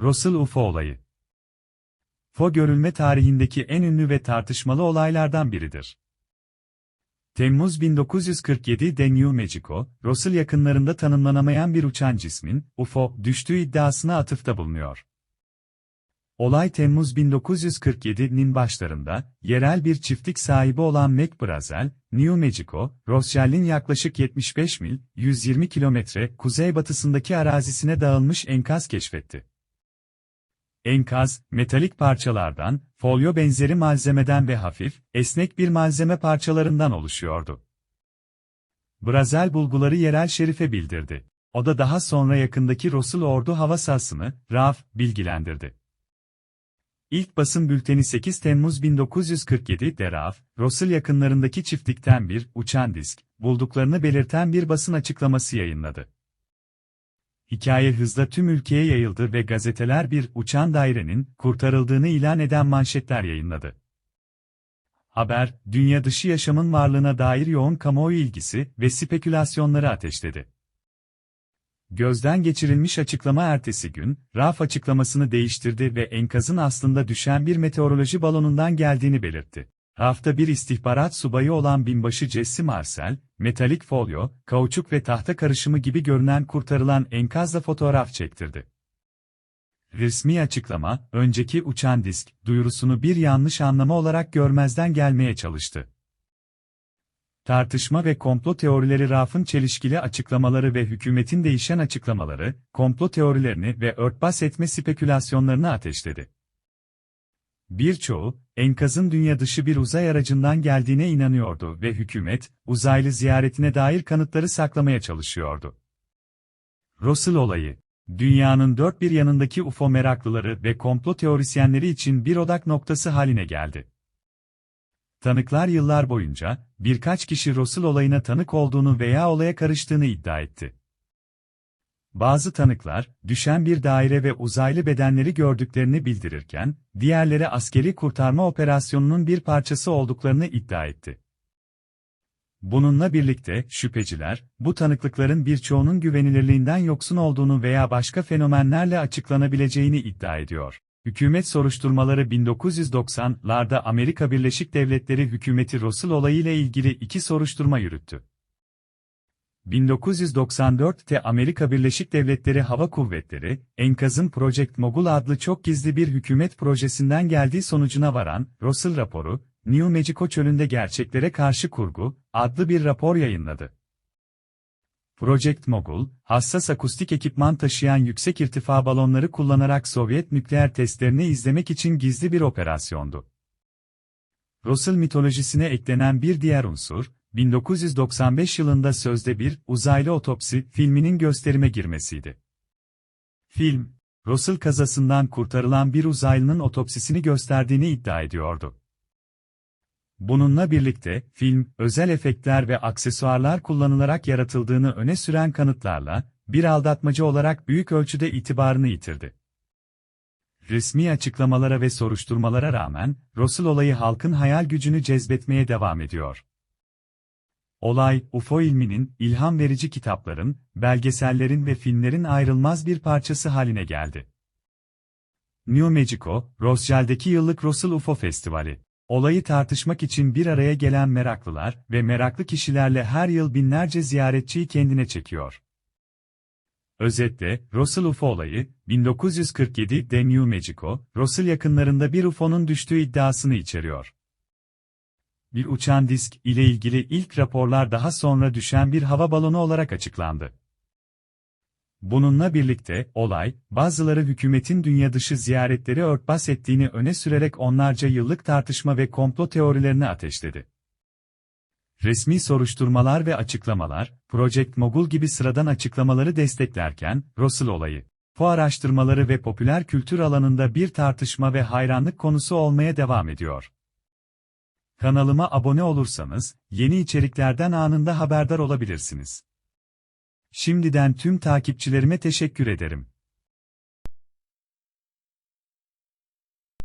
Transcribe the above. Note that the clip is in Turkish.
Russell UFO olayı. UFO görülme tarihindeki en ünlü ve tartışmalı olaylardan biridir. Temmuz 1947'de New Mexico, Russell yakınlarında tanımlanamayan bir uçan cismin, UFO, düştüğü iddiasına atıfta bulunuyor. Olay Temmuz 1947'nin başlarında, yerel bir çiftlik sahibi olan McBrazel, New Mexico, Roswell'in yaklaşık 75 mil, 120 kilometre kuzeybatısındaki arazisine dağılmış enkaz keşfetti. Enkaz, metalik parçalardan, folyo benzeri malzemeden ve hafif, esnek bir malzeme parçalarından oluşuyordu. Brazel bulguları yerel şerife bildirdi. O da daha sonra yakındaki Russell Ordu hava sahasını, RAF, bilgilendirdi. İlk basın bülteni 8 Temmuz 1947'de RAF, Russell yakınlarındaki çiftlikten bir uçan disk bulduklarını belirten bir basın açıklaması yayınladı. Hikaye hızla tüm ülkeye yayıldı ve gazeteler bir uçan dairenin kurtarıldığını ilan eden manşetler yayınladı. Haber, dünya dışı yaşamın varlığına dair yoğun kamuoyu ilgisi ve spekülasyonları ateşledi. Gözden geçirilmiş açıklama ertesi gün, RAF açıklamasını değiştirdi ve enkazın aslında düşen bir meteoroloji balonundan geldiğini belirtti. RAF'ta bir istihbarat subayı olan binbaşı Jesse Marcel, metalik folyo, kauçuk ve tahta karışımı gibi görünen kurtarılan enkazla fotoğraf çektirdi. Resmi açıklama, önceki uçan disk, duyurusunu bir yanlış anlama olarak görmezden gelmeye çalıştı. Tartışma ve komplo teorileri Raf'ın çelişkili açıklamaları ve hükümetin değişen açıklamaları, komplo teorilerini ve örtbas etme spekülasyonlarını ateşledi. Birçoğu, enkazın dünya dışı bir uzay aracından geldiğine inanıyordu ve hükümet, uzaylı ziyaretine dair kanıtları saklamaya çalışıyordu. Russell olayı, dünyanın dört bir yanındaki UFO meraklıları ve komplo teorisyenleri için bir odak noktası haline geldi. Tanıklar yıllar boyunca, birkaç kişi Russell olayına tanık olduğunu veya olaya karıştığını iddia etti. Bazı tanıklar, düşen bir daire ve uzaylı bedenleri gördüklerini bildirirken, diğerleri askeri kurtarma operasyonunun bir parçası olduklarını iddia etti. Bununla birlikte, şüpheciler, bu tanıklıkların birçoğunun güvenilirliğinden yoksun olduğunu veya başka fenomenlerle açıklanabileceğini iddia ediyor. Hükümet soruşturmaları 1990'larda Amerika Birleşik Devletleri hükümeti Russell olayıyla ilgili iki soruşturma yürüttü. 1994'te Amerika Birleşik Devletleri Hava Kuvvetleri, enkazın Project Mogul adlı çok gizli bir hükümet projesinden geldiği sonucuna varan, Russell raporu, New Mexico çölünde gerçeklere karşı kurgu, adlı bir rapor yayınladı. Project Mogul, hassas akustik ekipman taşıyan yüksek irtifa balonları kullanarak Sovyet nükleer testlerini izlemek için gizli bir operasyondu. Russell mitolojisine eklenen bir diğer unsur, 1995 yılında sözde bir uzaylı otopsi filminin gösterime girmesiydi. Film, Russell kazasından kurtarılan bir uzaylının otopsisini gösterdiğini iddia ediyordu. Bununla birlikte, film, özel efektler ve aksesuarlar kullanılarak yaratıldığını öne süren kanıtlarla, bir aldatmacı olarak büyük ölçüde itibarını yitirdi. Resmi açıklamalara ve soruşturmalara rağmen, Russell olayı halkın hayal gücünü cezbetmeye devam ediyor. Olay, UFO ilminin, ilham verici kitapların, belgesellerin ve filmlerin ayrılmaz bir parçası haline geldi. New Mexico, Roswell'deki yıllık Russell UFO Festivali. Olayı tartışmak için bir araya gelen meraklılar ve meraklı kişilerle her yıl binlerce ziyaretçiyi kendine çekiyor. Özetle, Russell UFO olayı, 1947'de New Mexico, Russell yakınlarında bir UFO'nun düştüğü iddiasını içeriyor. Bir uçan disk ile ilgili ilk raporlar daha sonra düşen bir hava balonu olarak açıklandı. Bununla birlikte, olay, bazıları hükümetin dünya dışı ziyaretleri örtbas ettiğini öne sürerek onlarca yıllık tartışma ve komplo teorilerini ateşledi. Resmi soruşturmalar ve açıklamalar, Project Mogul gibi sıradan açıklamaları desteklerken, Russell olayı, bu araştırmaları ve popüler kültür alanında bir tartışma ve hayranlık konusu olmaya devam ediyor. Kanalıma abone olursanız, yeni içeriklerden anında haberdar olabilirsiniz. Şimdiden tüm takipçilerime teşekkür ederim.